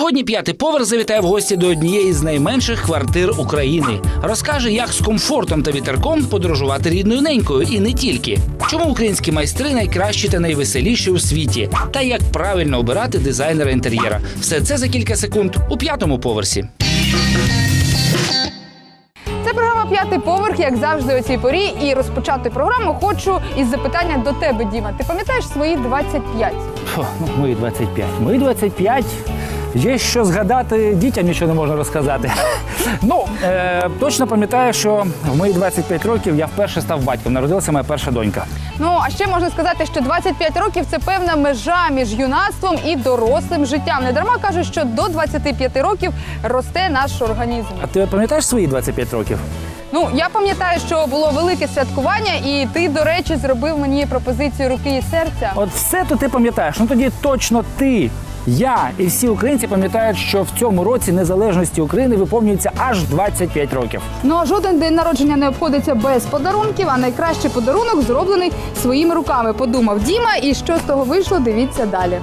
Сьогодні п'ятий поверх завітає в гості до однієї з найменших квартир України. Розкаже, як з комфортом та вітерком подорожувати рідною ненькою, і не тільки. Чому українські майстри найкращі та найвеселіші у світі, та як правильно обирати дизайнера інтер'єра. Все це за кілька секунд у п'ятому поверсі. Це програма п'ятий поверх, як завжди у цій порі. І розпочати програму хочу із запитання до тебе, Діма. Ти пам'ятаєш свої 25? Фу, ну, мої 25. Мої 25. Є що згадати, дітям нічого не можна розказати. Ну, е, точно пам'ятаю, що в мої 25 років я вперше став батьком. Народилася моя перша донька. Ну а ще можна сказати, що 25 років це певна межа між юнацтвом і дорослим життям. Не дарма кажуть, що до 25 років росте наш організм. А ти пам'ятаєш свої 25 років? Ну я пам'ятаю, що було велике святкування, і ти, до речі, зробив мені пропозицію руки і серця. От все то ти пам'ятаєш. Ну тоді точно ти, я і всі українці пам'ятають, що в цьому році незалежності України виповнюється аж 25 років. Ну а жоден день народження не обходиться без подарунків. А найкращий подарунок зроблений своїми руками. Подумав Діма, і що з того вийшло, дивіться далі.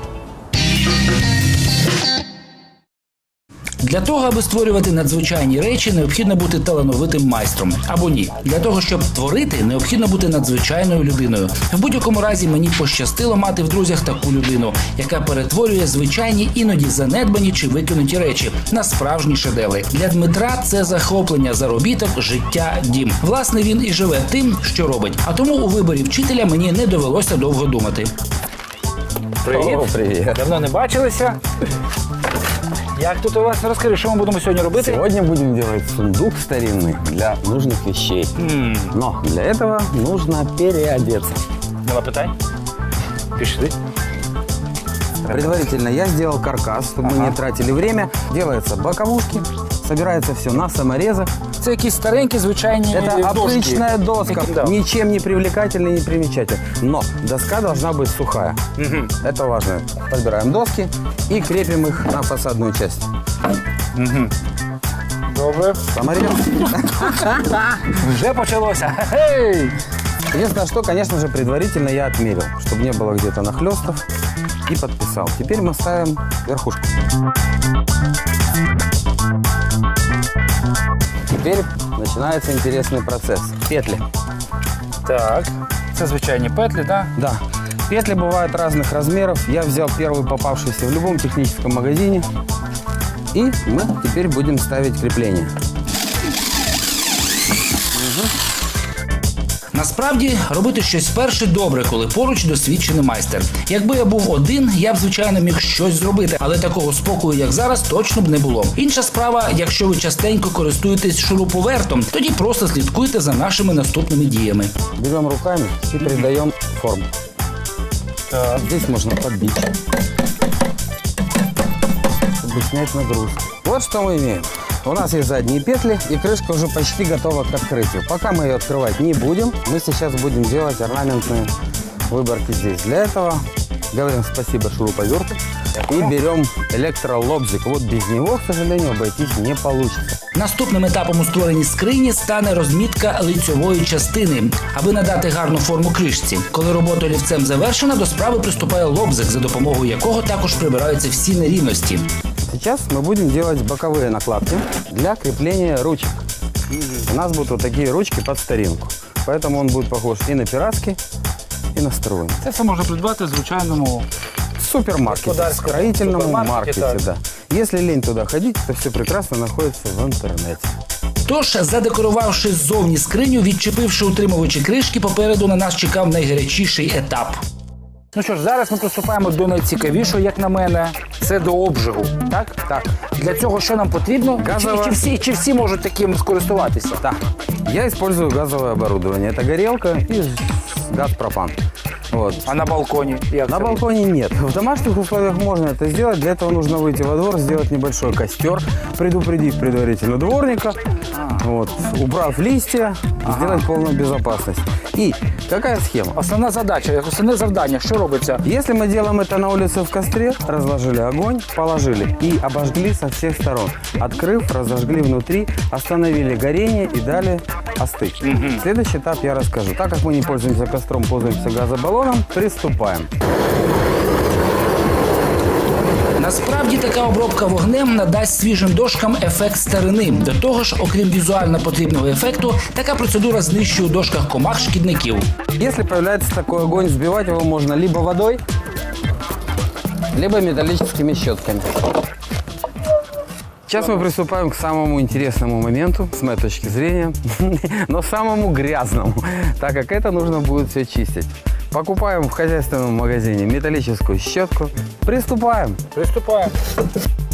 Для того, аби створювати надзвичайні речі, необхідно бути талановитим майстром. Або ні. Для того, щоб творити, необхідно бути надзвичайною людиною. В будь-якому разі мені пощастило мати в друзях таку людину, яка перетворює звичайні іноді занедбані чи викинуті речі на справжні шедеври. Для Дмитра це захоплення, заробіток, життя, дім. Власне, він і живе тим, що робить. А тому у виборі вчителя мені не довелося довго думати. Привіт. О, привіт. Давно не бачилися. Як тут у вас розкажи, що ми будемо сьогодні робити? Сегодня будем делать сундук старинный для нужных вещей. М, Но для этого нужно переодеться. Нема питань. Пішли. Предварительно я сделал каркас, чтобы мы не тратили время. Делаются боковушки, собирается все на саморезах Це якісь старенькі, звичайні Это дошки. обычная доска, Такі, да. ничем не привлекательная, не примечательная. Но доска должна быть сухая. Мгм. Это важно. Подбираем доски и крепим их на фасадную часть. Добре. Саморез. Вже почалося. Гей! Единственное, что, конечно же, предварительно я отмерил, чтобы не было где-то нахлестов и подписал. Теперь мы ставим верхушку. Теперь начинается интересный процесс. Петли. Так. Це звичайні петлі, так? Да. Петли бывают разных размеров. Я взял первый попавшийся в любом техническом магазине. И мы теперь будем ставить крепление. Насправді робити щось перше добре, коли поруч досвідчений майстер. Якби я був один, я б звичайно міг щось зробити, але такого спокою, як зараз, точно б не було. Інша справа, якщо ви частенько користуєтесь шуруповертом, тоді просто слідкуйте за нашими наступними діями. Берем руками и придаем форму. Здесь можно подбить, чтобы снять нагрузку. Вот что мы имеем. У нас есть задние петли, и крышка уже почти готова к открытию. Пока мы ее открывать не будем, мы сейчас будем делать орнаментные выборки здесь. Для этого говорим спасибо шуруповерту и берем электролобзик. Вот без него, к сожалению, обойтись не получится. Наступним етапом у створенні скрині стане розмітка лицьової частини, аби надати гарну форму кришці. Коли робота олівцем завершена, до справи приступає лобзик, за допомогою якого також прибираються всі нерівності. Сейчас мы будем делать боковые накладки для крепления ручек. У нас будут вот такие ручки под старинку. Поэтому он будет похож и на пиратский, и на струй. Це все можна придбати в звичайному. Супермаркете, Господарском строительном супермаркете, маркете, так. да. Если лень туда ходить, то все прекрасно находится в интернете. Тож, задекорувавши ззовні скриню, відчепивши утримувачі кришки, попереду на нас чекав найгарячіший етап. Ну що ж, зараз ми приступаємо до найцікавішого, як на мене, це до обжигу. Так? Так. Для цього що нам потрібно? Газова. Чи, чи, всі, чи всі можуть таким скористуватися? Да. Я использую газовое оборудование. Это горелка и газ пропан. Вот. А на балконі? Як На це? балконе нет. В домашних условиях можно это сделать. Для этого нужно выйти во двор, сделать небольшой костер, предупредив предварительно дворника, вот, убрав листья, сделать полную безопасность. И какая схема? Основна задача, основне завдання, що робиться? Если мы делаем это на улице в костре, разложили огонь, положили и обожгли со всех сторон. Открыв, разожгли внутри, остановили горение и дали остыть. Следующий этап я расскажу. Так как мы не пользуемся костром, пользуемся газобаллоном, приступаем. Насправді така обробка вогнем надасть свіжим дошкам ефект старини. До того ж, окрім візуально потрібного ефекту, така процедура знищує у дошках комах шкідників. Если появляется такой огонь, сбивать его можно либо водой, либо металлическими щетками. Сейчас мы приступаем к самому интересному моменту, с моей точки зрения, но самому грязному, так как это нужно будет все чистить. Покупаем в хозяйственном магазине металлическую щетку, приступаем. Приступаємо.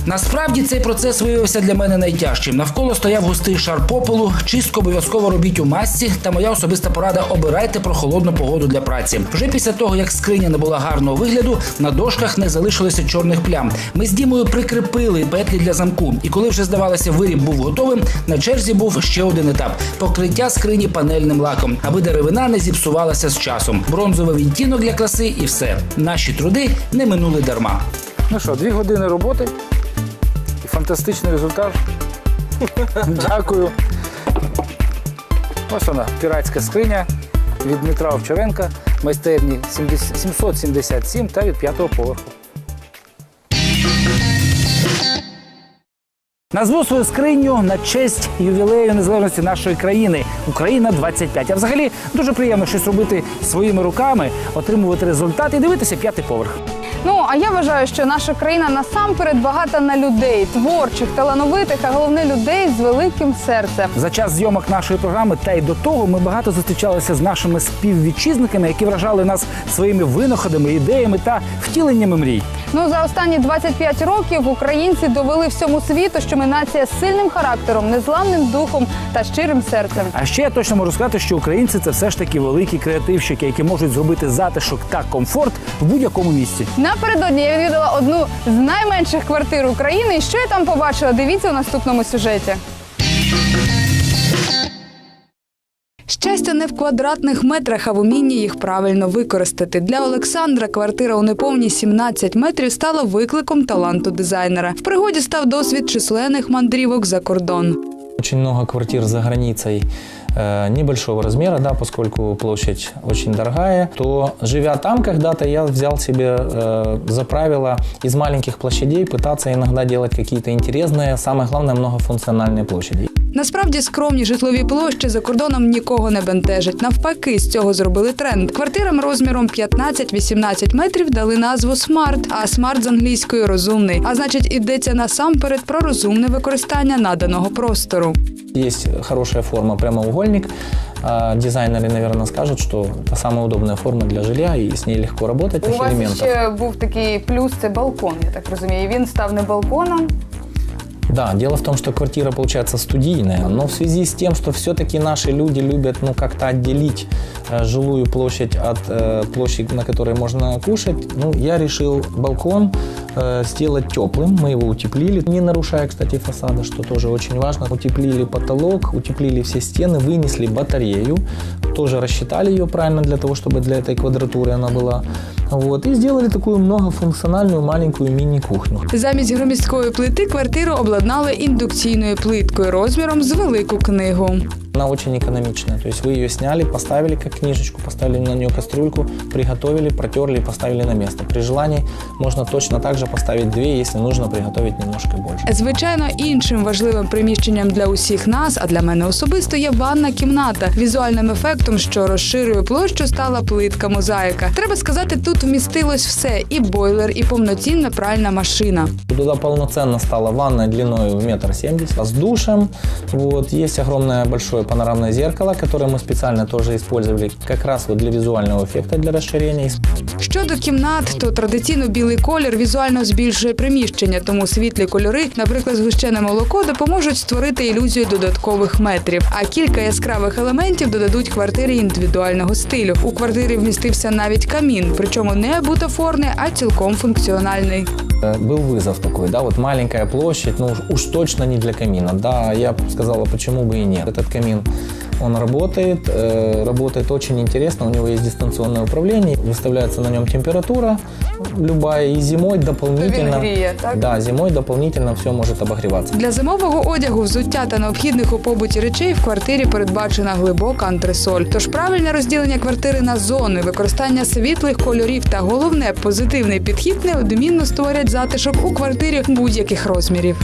Насправді цей процес виявився для мене найтяжчим. Навколо стояв густий шар попелу. Чистку обов'язково робіть у масці. Та моя особиста порада обирайте прохолодну погоду для праці. Вже після того, як скриня не була гарного вигляду, на дошках не залишилося чорних плям. Ми з Дімою прикріпили петлі для замку. І коли вже здавалося, виріб був готовим, на черзі був ще один етап: покриття скрині панельним лаком, аби деревина не зіпсувалася з часом. Бронзовий відтінок для краси і все. Наші труди не минули дарма. Ну що, дві години роботи фантастичний результат. Дякую. Ось вона, піратська скриня від Дмитра Овчаренка, майстерні 777 та від п'ятого поверху. Назву свою скриню на честь ювілею незалежності нашої країни Україна 25. А взагалі дуже приємно щось робити своїми руками, отримувати результат і дивитися п'ятий поверх. Ну а я вважаю, що наша країна насамперед багата на людей, творчих, талановитих, а головне людей з великим серцем. За час зйомок нашої програми та й до того ми багато зустрічалися з нашими співвітчизниками, які вражали нас своїми винаходами, ідеями та втіленнями мрій. Ну за останні 25 років українці довели всьому світу, що ми нація з сильним характером, незламним духом та щирим серцем. А ще я точно можу сказати, що українці це все ж таки великі креативщики, які можуть зробити затишок та комфорт в будь-якому місці. Напередодні я відвідала одну з найменших квартир України. І що я там побачила? Дивіться у наступному сюжеті. Щастя не в квадратних метрах, а в умінні їх правильно використати. Для Олександра квартира у неповні 17 метрів стала викликом таланту дизайнера. В пригоді став досвід численних мандрівок за кордон. Очень много квартир за границей э, небольшого размера, да, поскольку площадь очень дорогая, то живя там когда-то, я взял себе э, за правило из маленьких площадей пытаться иногда делать какие-то интересные, самое главное, многофункциональные площади. Насправді скромні житлові площі за кордоном нікого не бентежать. Навпаки, з цього зробили тренд. Квартирам розміром 15-18 метрів дали назву смарт, а смарт з англійської розумний. А значить, ідеться насамперед про розумне використання наданого простору. Есть хорошая форма прямоугольник. А Дизайнеры, наверное, скажут, что это самая удобная форма для жилья, и с ней легко работать, У вас ще був такий плюс, це балкон, я так розумію. Він став не балконом. Да, дело в том, что квартира получается студийная, но в связи с тем, что все-таки наши люди любят, ну, как-то отделить э, жилую площадь от э, площади, на которой можно кушать, ну, я решил балкон э, сделать теплым, мы его утеплили, не нарушая, кстати, фасада, что тоже очень важно. Утеплили потолок, утеплили все стены, вынесли батарею, тоже рассчитали ее правильно для того, чтобы для этой квадратуры она была. Вот, и сделали такую многофункциональную маленькую мини-кухню. Замість громісткої плити квартиру обладнали індукційною плиткою розміром з велику книгу. Она очень экономичная. То есть вы ее сняли, поставили как книжечку, поставили на нее кастрюльку, приготовили, протерли и поставили на место. При желании можно точно так же поставить две, если нужно приготовить немножко больше. Звичайно, іншим важливим приміщенням для усіх нас, а для мене особисто, є ванна кімната. Візуальним ефектом, що розширює площу, стала плитка мозаїка. Треба сказати, тут вмістилось все: і бойлер, і повноцінна пральна машина. Туда полноценно стала ванная длиной в метр семьдесят с душем. Вот. Есть огромное большое панорамное зеркало, которое мы специально тоже использовали как раз вот для визуального эффекта, для расширения. Щодо кімнат, то традиційно білий колір візуально збільшує приміщення, тому світлі кольори, наприклад, згущене молоко, допоможуть створити ілюзію додаткових метрів. А кілька яскравих елементів додадуть квартирі індивідуального стилю. У квартирі вмістився навіть камін, причому не бутафорний, а цілком функціональний. Э, Был вызов такой, да, вот маленькая площадь, ну уж- уж точно не для камина. Да, я б сказала, почему бы и нет. Этот камин, он работает, э, работает очень интересно, у него есть дистанционное управление, выставляется на нем температура любая, и зимой дополнительно... гріє, так? Да, зимой дополнительно все может обогреваться. Для зимового одягу, взуття та необхідних у побуті речей в квартирі передбачена глибока антресоль. Тож правильне розділення квартири на зони, використання світлих кольорів та головне позитивний підхід неодмінно створять затишок у квартирі будь-яких розмірів.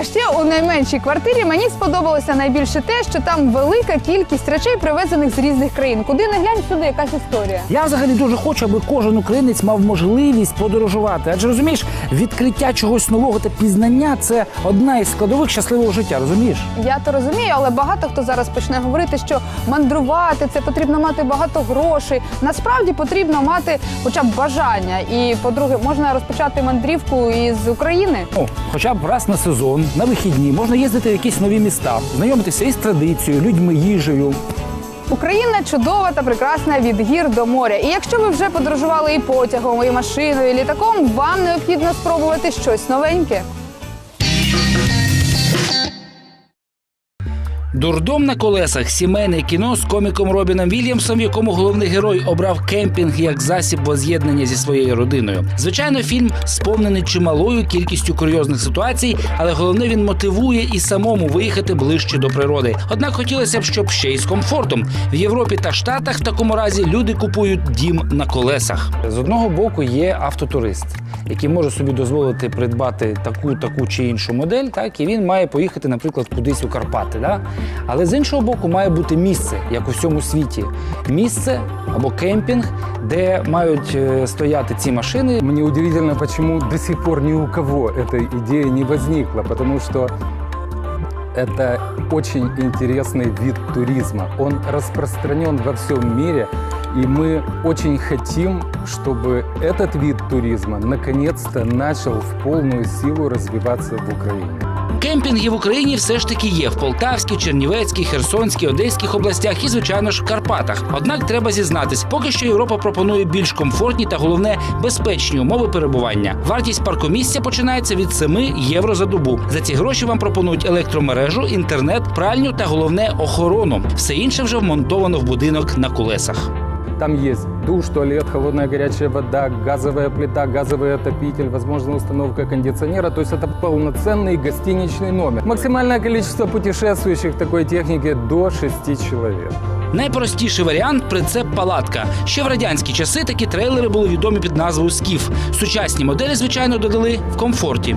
А ще у найменшій квартирі мені сподобалося найбільше те, що там велика кількість речей, привезених з різних країн. Куди не глянь сюди, якась історія. Я взагалі дуже хочу, аби кожен українець мав можливість подорожувати. Адже розумієш, відкриття чогось нового та пізнання це одна із складових щасливого життя. Розумієш? Я то розумію, але багато хто зараз почне говорити, що мандрувати це потрібно мати багато грошей. Насправді потрібно мати хоча б бажання. І по-друге, можна розпочати мандрівку із України. Ну, хоча б раз на сезон, на вихідні, можна їздити в якісь нові міста, знайомитися із традицією, людьми, їжею. Україна чудова та прекрасна від гір до моря. І якщо ви вже подорожували і потягом, і машиною, і літаком, вам необхідно спробувати щось новеньке. Дурдом на колесах сімейне кіно з коміком Робіном Вільямсом, в якому головний герой обрав кемпінг як засіб воз'єднання зі своєю родиною. Звичайно, фільм сповнений чималою кількістю курйозних ситуацій, але головне він мотивує і самому виїхати ближче до природи. Однак хотілося б, щоб ще й з комфортом. В Європі та Штатах в такому разі люди купують дім на колесах. З одного боку є автотурист, який може собі дозволити придбати таку, таку чи іншу модель, так і він має поїхати, наприклад, кудись у Карпати. Да? Але з іншого боку, має бути місце, як у всьому світі. Місце або кемпінг, де мають е, стояти ці машини. Мне удивительно, почему до сих пор ни у кого эта идея не возникла, потому что это очень интересный вид туризма. Он распространен во всем мире, и мы очень хотим, чтобы этот вид туризма наконец-то начал в полную силу развиваться в Украине. Кемпінги в Україні все ж таки є в Полтавській, Чернівецькій, Херсонській, Одеських областях і, звичайно ж, в Карпатах. Однак треба зізнатись, поки що Європа пропонує більш комфортні та головне безпечні умови перебування. Вартість паркомісця починається від 7 євро за добу. За ці гроші вам пропонують електромережу, інтернет, пральню та головне охорону. Все інше вже вмонтовано в будинок на колесах. Там есть душ, туалет, холодная горячая вода, газовая плита, газовый отопитель, возможно, установка кондиционера. То есть это полноценный гостиничный номер. Максимальное количество путешествующих в такой технике до 6 человек. Найпростіший варіант прицеп-палатка. Ще в радянські часи такі трейлери були відомі під назвою Скіф. Сучасні моделі, звичайно, додали в комфорті.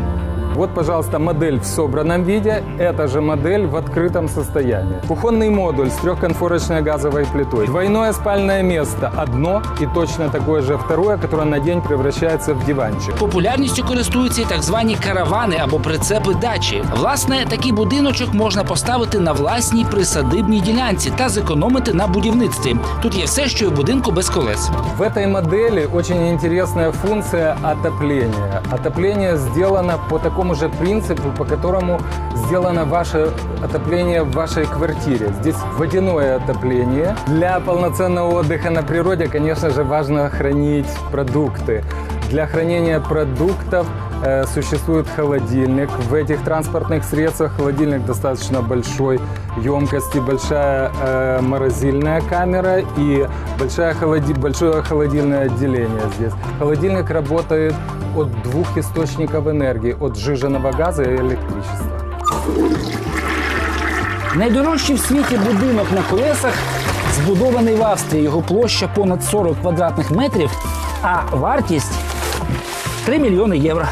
Вот, пожалуйста, модель в собранном виде. Эта же модель в открытом состоянии. Кухонный модуль с трехконфорочной газовой плитой. Двойное спальное место одно и точно такое же второе, которое на день превращается в диванчик. Популярністю користуються і так звані каравани або прицепи дачі. Власне, такий будиночок можна поставити на власній присадибній ділянці та зекономити на будівництві. Тут є все, що й в будинку без колес. В этой модели очень интересная функция отопления. Отопление сделано по такому же принципу, по которому сделано ваше отопление в вашей квартире. Здесь водяное отопление. Для полноценного отдыха на природе, конечно же, важно хранить продукты. Для хранения продуктов э, существует холодильник. В этих транспортных средствах холодильник достаточно большой емкости, большая э, морозильная камера и большая холоди- большое холодильное отделение здесь. Холодильник работает от двух источников энергии, от сжиженного газа и электричества. Найдорожчий в світі будинок на колесах збудований в Австрії. Його площа понад 40 квадратних метрів, а вартість 3 мільйони євро.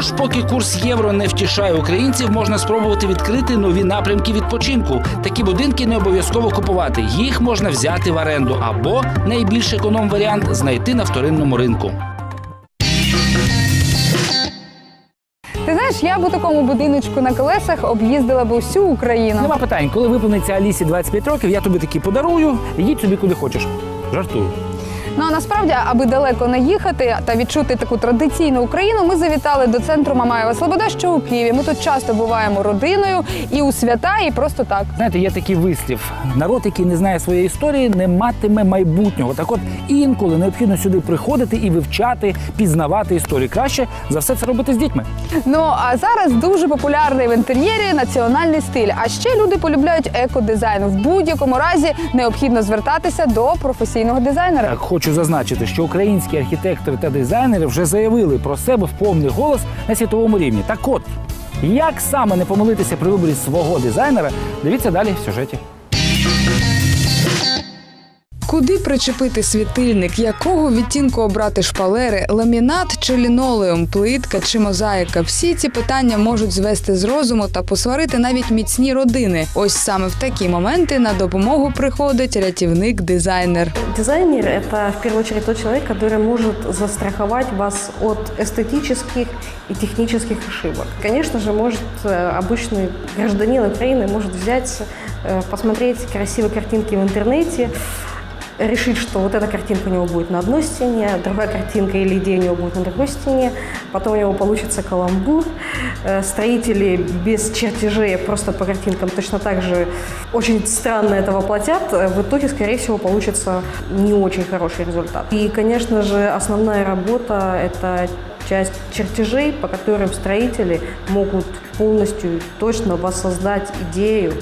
Тож, поки курс євро не втішає українців, можна спробувати відкрити нові напрямки відпочинку. Такі будинки не обов'язково купувати. Їх можна взяти в оренду або найбільш економ варіант знайти на вторинному ринку. Ти знаєш, я б у такому будиночку на колесах об'їздила б усю Україну. Нема питань, коли виповниться Алісі 25 років, я тобі такі подарую, їдь собі куди хочеш. Жартую. Ну а насправді, аби далеко не їхати та відчути таку традиційну Україну, ми завітали до центру Мамаєва Слобода, що у Києві. Ми тут часто буваємо родиною і у свята, і просто так. Знаєте, є такий вислів: народ, який не знає своєї історії, не матиме майбутнього. Так от інколи необхідно сюди приходити і вивчати, пізнавати історію. Краще за все це робити з дітьми. Ну а зараз дуже популярний в інтер'єрі національний стиль. А ще люди полюбляють екодизайн. В будь-якому разі необхідно звертатися до професійного дизайнера. Так хочу зазначити, що українські архітектори та дизайнери вже заявили про себе в повний голос на світовому рівні. Так от, як саме не помилитися при виборі свого дизайнера, дивіться далі в сюжеті. Куди причепити світильник, якого відтінку обрати шпалери, ламінат чи лінолеум, плитка чи мозаїка? Всі ці питання можуть звести з розуму та посварити навіть міцні родини. Ось саме в такі моменти на допомогу приходить рятівник-дизайнер. Дизайнер – это в первую очередь тот человек, который может застраховать вас от эстетических и технических ошибок. Конечно же, может э, обычный гражданин Украины может взять, э, посмотреть красивые картинки в интернете, Решить, что вот эта картинка у него будет на одной стене, другая картинка или идея у него будет на другой стене, потом у него получится каламбур. Э, Строители без чертежей, просто по картинкам точно так же очень странно это воплотят. Э, В итоге, скорее всего, получится не очень хороший результат. И, конечно же, основная работа – это часть чертежей, по которым строители могут полностью точно воссоздать идею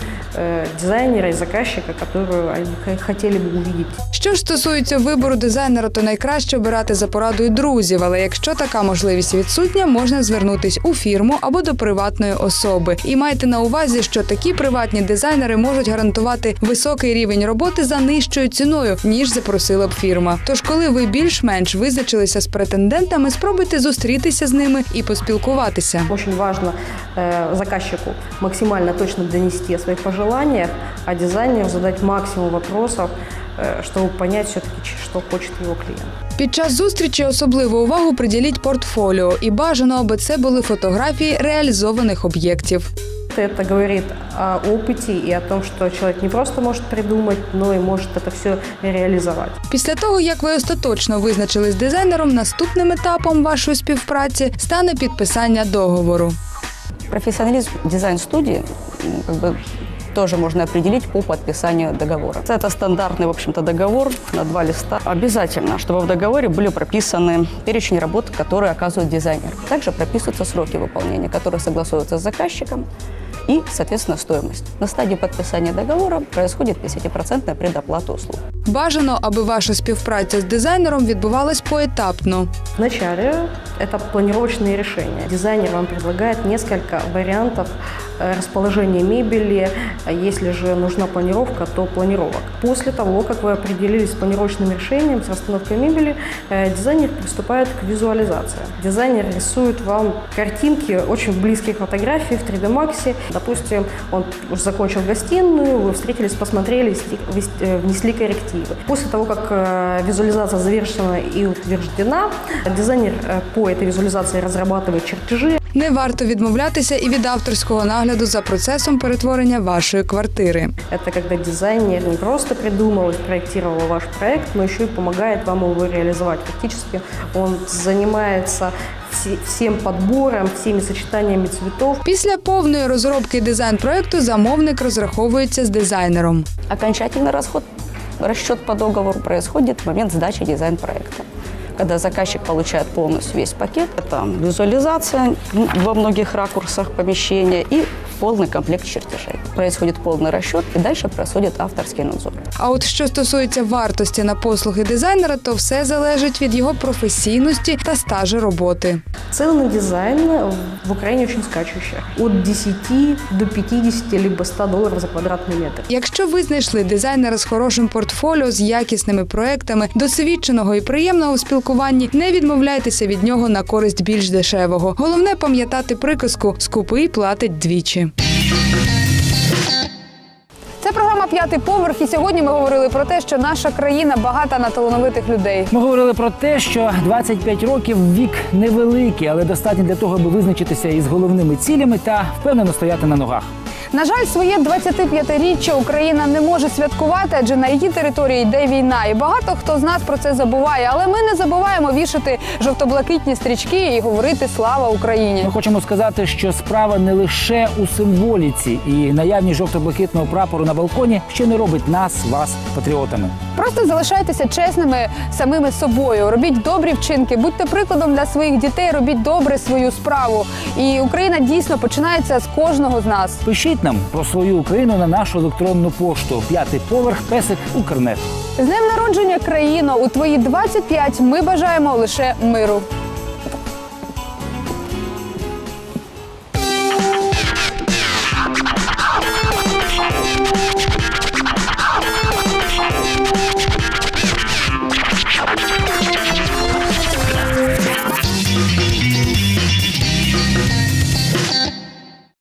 дизайнера и заказчика, которую они хотели бы увидеть. Що ж стосується вибору дизайнера, то найкраще обирати за порадою друзів. Але якщо така можливість відсутня, можна звернутись у фірму або до приватної особи. І майте на увазі, що такі приватні дизайнери можуть гарантувати високий рівень роботи за нижчою ціною, ніж запросила б фірма. Тож, коли ви більш-менш визначилися з претендентами, спробуйте зустрітися з ними і поспілкуватися. Очень важно э, заказчику максимально точно донести о своих пожеланиях, а дизайнеру задать максимум вопросов, э, чтобы понять все-таки, что хочет его клиент. Під час зустрічі особливу увагу приділіть портфоліо і бажано, аби це були фотографії реалізованих об'єктів. Это говорит о опыте и о том, что человек не просто может придумать, но и может это все реализовать. Після того, як ви остаточно визначились з дизайнером, наступним етапом вашої співпраці стане підписання договору. Профессионализм дизайн-студии м, как бы, Тоже можно определить по подписанию договора. Это стандартный, в общем-то, договор на два листа. Обязательно, чтобы в договоре были прописаны перечень работ, которые оказывает дизайнер. Также прописываются сроки выполнения, которые согласуются с заказчиком и, соответственно, стоимость. На стадии подписания договора происходит 50% предоплата услуг. Бажано, аби ваша співпраця з дизайнером відбувалась поетапно. Вначале это планировочные решения. Дизайнер вам предлагает несколько вариантов э, расположения мебели. Если же нужна планировка, то планировок. После того, как вы определились с планировочным решением, с расстановкой мебели, э, дизайнер приступает к визуализации. Дизайнер рисует вам картинки очень близкие к фотографии в 3D Max. Допустим, он уже закончил гостиную, вы встретились, посмотрели, снесли- вес- э, внесли коррективы. После того, как э, визуализация завершена и утверждена, дизайнер э, по этой визуализации разрабатывает чертежи, не варто відмовлятися і від авторського нагляду за процесом перетворення вашої квартири. Это когда дизайнер не просто придумал и спроектировал ваш проект, но еще и помогает вам его реализовать. Фактически он занимается все- всем подбором, всеми сочетаниями цветов. Після повної розробки дизайн-проекту замовник розраховується з дизайнером. Окончательный расход, расчет по договору происходит в момент сдачи дизайн-проекта Когда заказчик получает полностью весь пакет, это визуализация во многих ракурсах помещения и полный комплект чертежей. Происходит полный расчет, и дальше происходит авторский надзор. А от що стосується вартості на послуги дизайнера, то все залежить від його професійності та стажу роботи. Цены на дизайн в Украине очень скачущие. От 10 до 50 либо 100 долларов за квадратный метр. Якщо ви знайшли дизайнера з хорошим портфоліо, з якісними проектами, досвідченого і приємного в спілкуванні, не відмовляйтеся від нього на користь більш дешевого. Головне пам'ятати приказку скупий платить двічі. Це програма П'ятий поверх. І сьогодні ми говорили про те, що наша країна багата на талановитих людей. Ми говорили про те, що 25 років вік невеликий, але достатньо для того, аби визначитися із головними цілями та впевнено стояти на ногах. На жаль, своє 25-річчя Україна не може святкувати, адже на її території йде війна. І багато хто з нас про це забуває. Але ми не забуваємо вішати жовто-блакитні стрічки і говорити Слава Україні. Ми хочемо сказати, що справа не лише у символіці, і наявність жовто-блакитного прапору на балконі ще не робить нас, вас патріотами. Просто залишайтеся чесними самими собою. Робіть добрі вчинки, будьте прикладом для своїх дітей, робіть добре свою справу. І Україна дійсно починається з кожного з нас. Нам про свою Україну на нашу електронну пошту. П'ятий поверх песик Укрнет. З днем народження країно у твої 25 ми бажаємо лише миру.